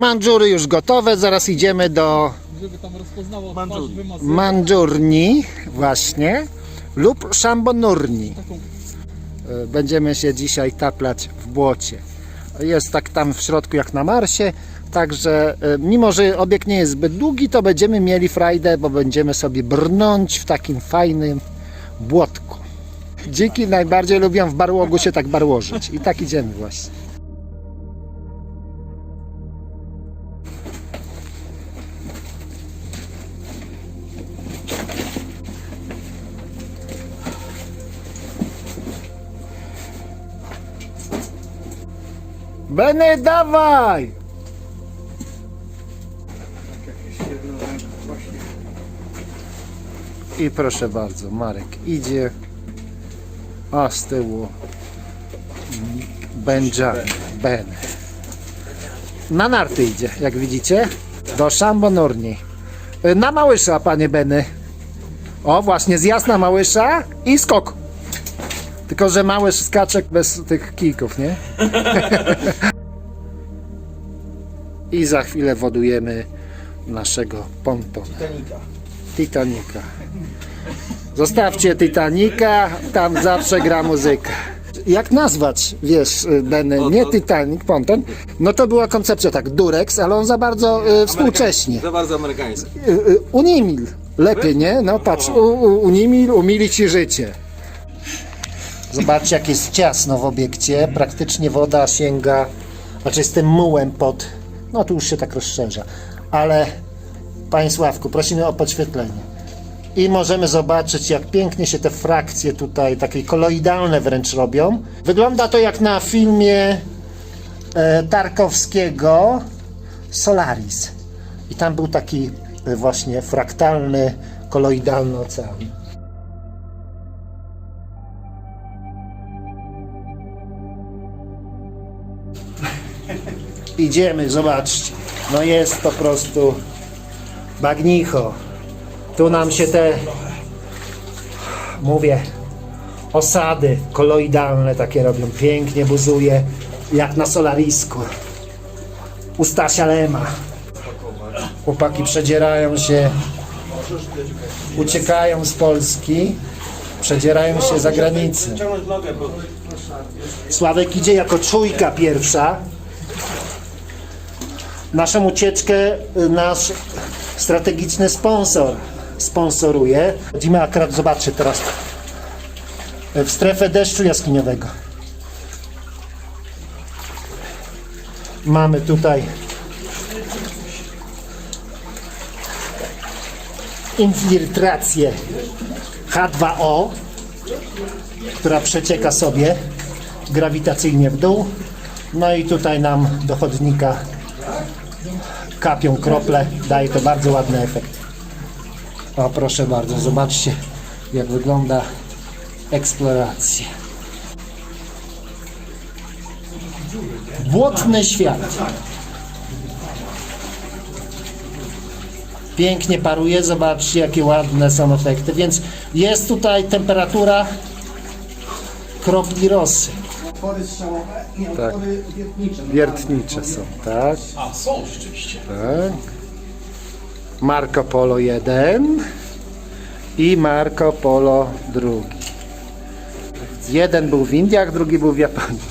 Mandżury już gotowe, zaraz idziemy do Żeby tam rozpoznało twarz Mandżuri. wymazywać mandżurni właśnie lub szambonurni. taką E, Będziemy się dzisiaj taplać w błocie. Jest tak tam w środku jak na Marsie, także e, mimo, że obiekt nie jest zbyt długi, to będziemy mieli frajdę, bo będziemy sobie brnąć w takim fajnym błotku. Dziki najbardziej lubią w barłogu się tak barłożyć i tak idziemy właśnie. Beny, dawaj! I proszę bardzo, Marek idzie, a z tyłu Benjamin, Ben. Na narty idzie, jak widzicie, do Szambonurni. Y, Na Małysza, panie Beny. O, właśnie, zjazd na Małysza i skok. Tylko, że Małysz skaczek bez tych kijków, nie? I za chwilę wodujemy naszego pontona. Titanica. Titanica. Zostawcie Titanica, tam zawsze gra muzyka. Jak nazwać, wiesz, Benny, No nie Titanic, ponton, no to była koncepcja tak, Durex, ale on za bardzo y, współcześnie. Za bardzo amerykański. Y, y, Unimil, lepiej, nie? No patrz, u, u, Unimil umili ci życie. Zobaczcie, jak jest ciasno w obiekcie. Praktycznie woda sięga, znaczy z tym mułem pod. No tu już się tak rozszerza. Ale Panie Sławku, prosimy o podświetlenie. I możemy zobaczyć, jak pięknie się te frakcje tutaj, takie koloidalne wręcz robią. Wygląda to jak na filmie e, Tarkowskiego Solaris. I tam był taki e, właśnie fraktalny, koloidalny ocean. Idziemy, zobaczcie. No jest po prostu bagnicho. Tu nam się te, mówię, osady koloidalne takie robią. Pięknie buzuje, jak na solarisku. U Stasia Lema. Chłopaki przedzierają się, uciekają z Polski, przedzierają się za granicę. Sławek idzie jako czujka pierwsza. Naszą ucieczkę y, nasz strategiczny sponsor sponsoruje. Chodzimy akurat, zobaczcie teraz, y, w strefę deszczu jaskiniowego. Mamy tutaj infiltrację H2O, która przecieka sobie grawitacyjnie w dół. No i tutaj nam do chodnika kapią krople. Daje to bardzo ładny efekt. O, proszę bardzo, zobaczcie jak wygląda eksploracja. Błotny świat. Pięknie paruje, zobaczcie jakie ładne są efekty. Więc jest tutaj temperatura kropli rosy. Otwory strzałowe i Tak. otwory wiertnicze. Wiertnicze są, tak? A, są rzeczywiście. Tak. Marco Polo 1 i Marco Polo drugi. Jeden był w Indiach, drugi był w Japonii.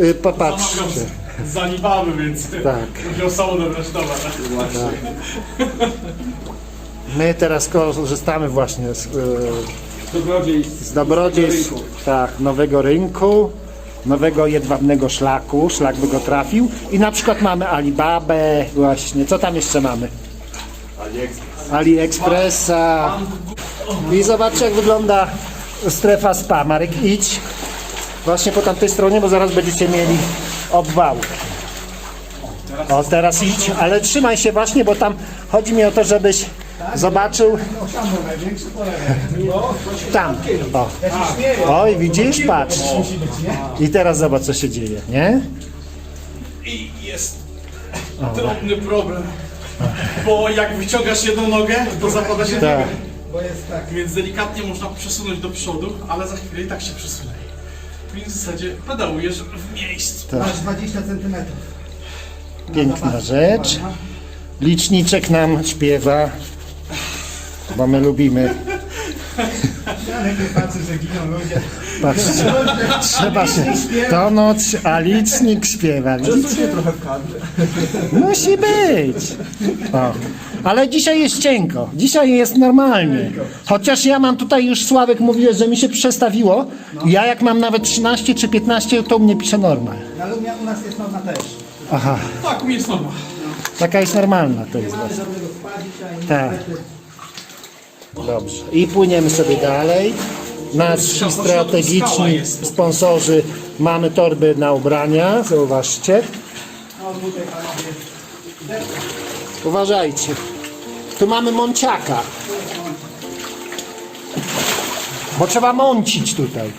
Y, Popatrzcie. Zaniwamy, więc Tak. wziął resztować. My teraz korzystamy właśnie z, y, dobrodziejstw. z dobrodziejstw tak, nowego rynku, nowego jedwabnego szlaku. Szlak by go trafił. I na przykład mamy Alibabę, właśnie. Co tam jeszcze mamy? AliExpressa. I zobaczcie jak wygląda strefa spa. Marek idź właśnie po tamtej stronie, bo zaraz będziecie mieli obwał. O teraz idź, ale trzymaj się właśnie, bo tam chodzi mi o to, żebyś zobaczył No tam tam. O. Oj, widzisz? Patrz. I teraz zobacz co się dzieje, nie? I jest drobny problem. Bo jak wyciągasz jedną nogę, to zapada się Tak. druga. Bo jest tak. Więc delikatnie można przesunąć do przodu, ale za chwilę i tak się przesunie. Więc w zasadzie pedałujesz w miejscu. Tak. Masz 20 cm. Piękna rzecz. Liczniczek nam śpiewa, bo my lubimy. Patrzę, że giną ludzie. Patrzcie, trzeba się tonąć, a licznik śpiewa. Trochę w kadrze. Musi być. O. Ale dzisiaj jest cienko. Dzisiaj jest normalnie. Chociaż ja mam tutaj już Sławek mówiłeś, że mi się przestawiło. Ja jak mam nawet 13 czy 15, to u mnie pisze normal. Ale u nas jest norma też. Aha, Tak, u mnie jest norma. taka jest normalna to jest. Tak. Dobrze. I płyniemy sobie dalej. Nasi strategiczni sponsorzy mamy torby na ubrania. Zauważcie. Uważajcie. Tu mamy mąciaka. Bo trzeba mącić tutaj.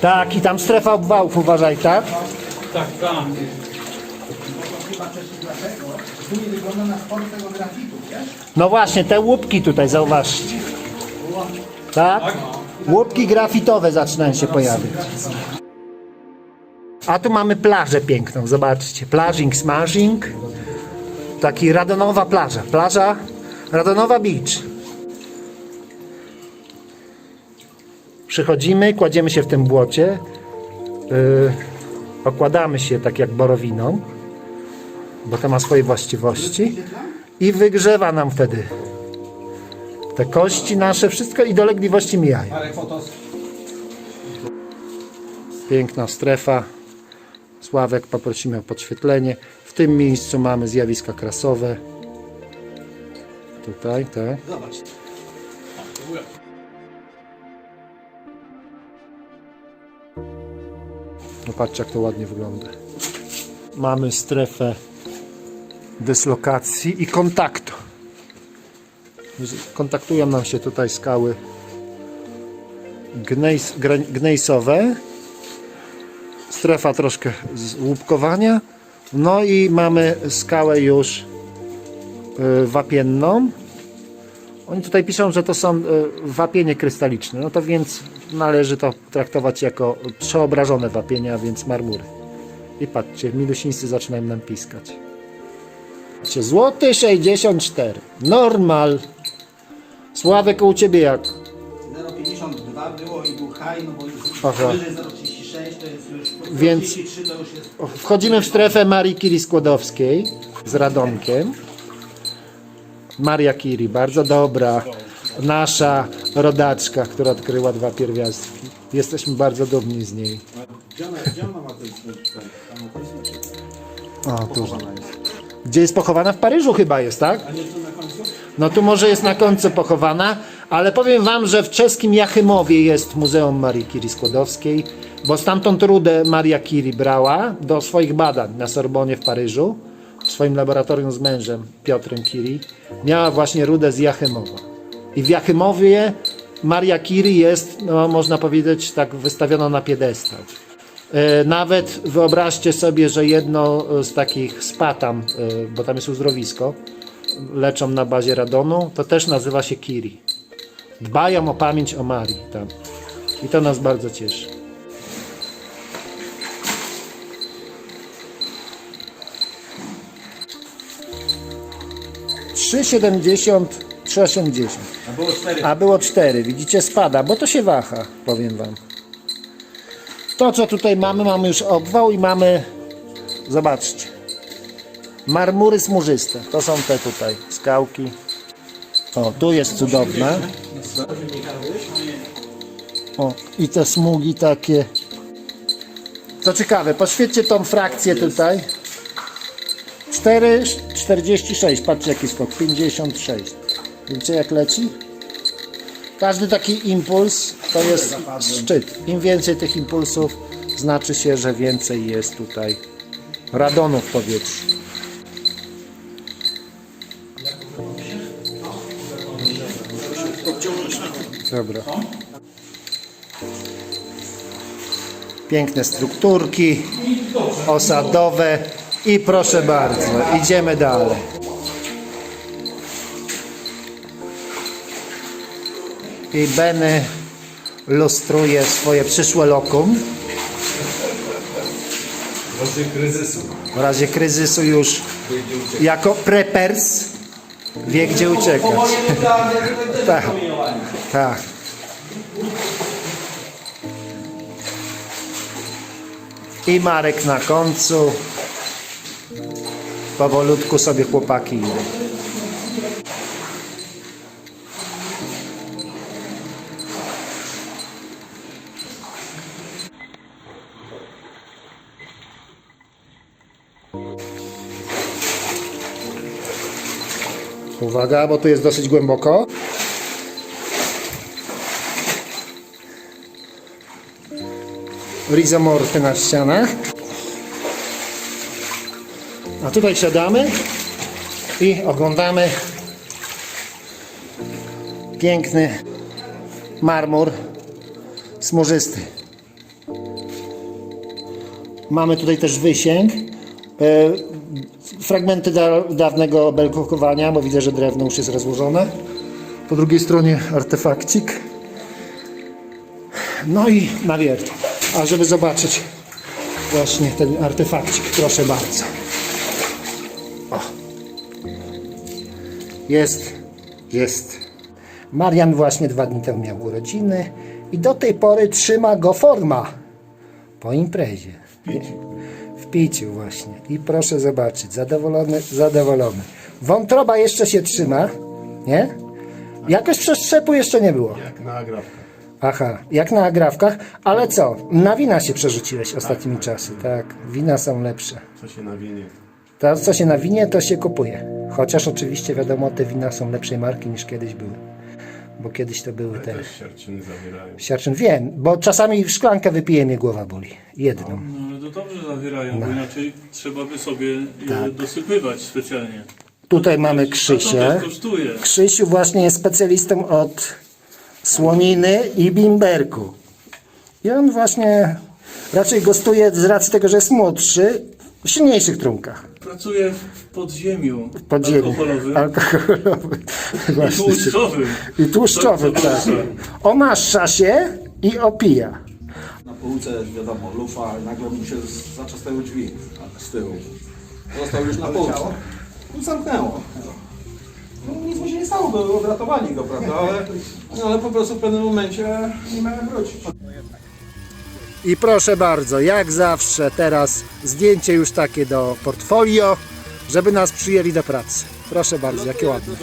Tak, i tam strefa obwałów, uważaj, tak? Tak, tam. Chyba też dlatego. Tu nie wygląda na sport wiesz? No właśnie, te łupki tutaj, zauważcie. Tak? Łupki grafitowe zaczynają się pojawiać. A tu mamy plażę piękną, zobaczcie. Plażing, smashing. Taki Radonowa plaża. Plaża Radonowa Beach. Przychodzimy, kładziemy się w tym błocie. Yy, okładamy się tak jak borowiną, bo to ma swoje właściwości. I wygrzewa nam wtedy te kości nasze, wszystko i dolegliwości mijają. Piękna strefa. Sławek, poprosimy o podświetlenie. W tym miejscu mamy zjawiska krasowe. Tutaj, tak. Zobacz. No patrzcie, jak to ładnie wygląda. Mamy strefę dyslokacji i kontaktu. Kontaktują nam się tutaj skały gnejs, gnejsowe. Strefa troszkę z łupkowania. No i mamy skałę już y, wapienną. Oni tutaj piszą, że to są y, wapienie krystaliczne. No to więc należy to traktować jako przeobrażone wapienia, a więc marmury. I patrzcie, milusińscy zaczynają nam piskać. Złoty 64. Normal. Sławek u ciebie jak? 0,52 było i był high, no bo już Aha. wyżej 0,36 to jest już Więc- 43 to już jest Wchodzimy w strefę Marii Kiri Skłodowskiej z Radomkiem. Maria Kiri, bardzo dobra, nasza rodaczka, która odkryła dwa pierwiastki. Jesteśmy bardzo dumni z niej. O, tu. Gdzie jest pochowana? W Paryżu chyba jest, tak? No tu może jest na końcu pochowana, ale powiem wam, że w czeskim Jachymowie jest Muzeum Marii Curie Skłodowskiej, bo stamtąd rudę Maria Curie brała do swoich badań na Sorbonie w Paryżu, w swoim laboratorium z mężem Piotrem Curie. Miała właśnie rudę z Jachymowa. I w Jachymowie Maria Curie jest, no, można powiedzieć, tak wystawiona na piedestał. E, Nawet wyobraźcie sobie, że jedno z takich spa tam, e, bo tam jest uzdrowisko, leczą na bazie radonu, to też nazywa się Kiri. Dbają o pamięć o Marii tam. I to nas bardzo cieszy. Trzy siedemdziesiąt, trzy osiemdziesiąt. A było cztery. A było 4. Widzicie, spada, bo to się waha, powiem wam. To, co tutaj mamy, mamy już obwał i mamy, zobaczcie, marmury smurzyste. To są te tutaj skałki. O, tu jest cudowna. O, i te smugi takie. Co ciekawe, poświećcie tą frakcję tutaj. 4,46. Patrzcie jaki skok. 56. Widzicie jak leci? Każdy taki impuls to jest szczyt. Im więcej tych impulsów, znaczy się, że więcej jest tutaj radonu w powietrzu. Dobra. Piękne strukturki osadowe i proszę bardzo, idziemy dalej. I Beny lustruje swoje przyszłe lokum. W razie kryzysu. W razie kryzysu już jako preppers wie gdzie uciekać. Tak. Tak. I Marek na końcu. Powolutku sobie chłopaki idą. Uwaga, bo tu jest dosyć głęboko. Rizomorfy na ścianach. A tutaj siadamy i oglądamy piękny marmur smużysty. Mamy tutaj też wysięg. Fragmenty da, dawnego belkokowania, bo widzę, że drewno już jest rozłożone. Po drugiej stronie artefakcik. No i na wierzch. A żeby zobaczyć właśnie ten artefakcik, proszę bardzo. O. Jest, jest. Marian właśnie dwa dni temu miał urodziny i do tej pory trzyma go forma po imprezie. W piciu właśnie. I proszę zobaczyć, zadowolony, zadowolony. Wątroba jeszcze się trzyma, nie? Jakoś przeszczepu jeszcze nie było. Jak na agrafkach. Aha, jak na agrawkach, ale co? Na wina się przerzuciłeś ostatnimi czasy, tak. Wina są lepsze. Co się nawinie. To, co się nawinie, to się kupuje. Chociaż oczywiście wiadomo, te wina są lepszej marki niż kiedyś były. Bo kiedyś to były te. Też siarczyny zawierają. Siarczyn wiem, bo czasami w szklankę wypiję mnie głowa boli. Jedną. No ale to dobrze zawierają, bo inaczej trzeba by sobie je Tak. dosypywać specjalnie. Tutaj mamy A to Krzysię. też kosztuje. Krzysiu właśnie jest specjalistą od słoniny i bimberku. I on właśnie raczej gostuje z racji tego, że jest młodszy w silniejszych trunkach. Pracuje w podziemiu Podziemie. alkoholowym Alkoholowy. i Właśnie. tłuszczowym. I tłuszczowy, To- to tak. proszę. Się i opija. Na półce, wiadomo, lufa, i nagle mu się z- drzwi z tyłu. Został już na półce. No, zamknęło. No, nic mu się nie stało, bo odratowali go, prawda? Ale, no, ale po prostu w pewnym momencie nie miałem wrócić. I proszę bardzo, jak zawsze teraz zdjęcie już takie do portfolio, żeby nas przyjęli do pracy. Proszę bardzo, jakie ładne.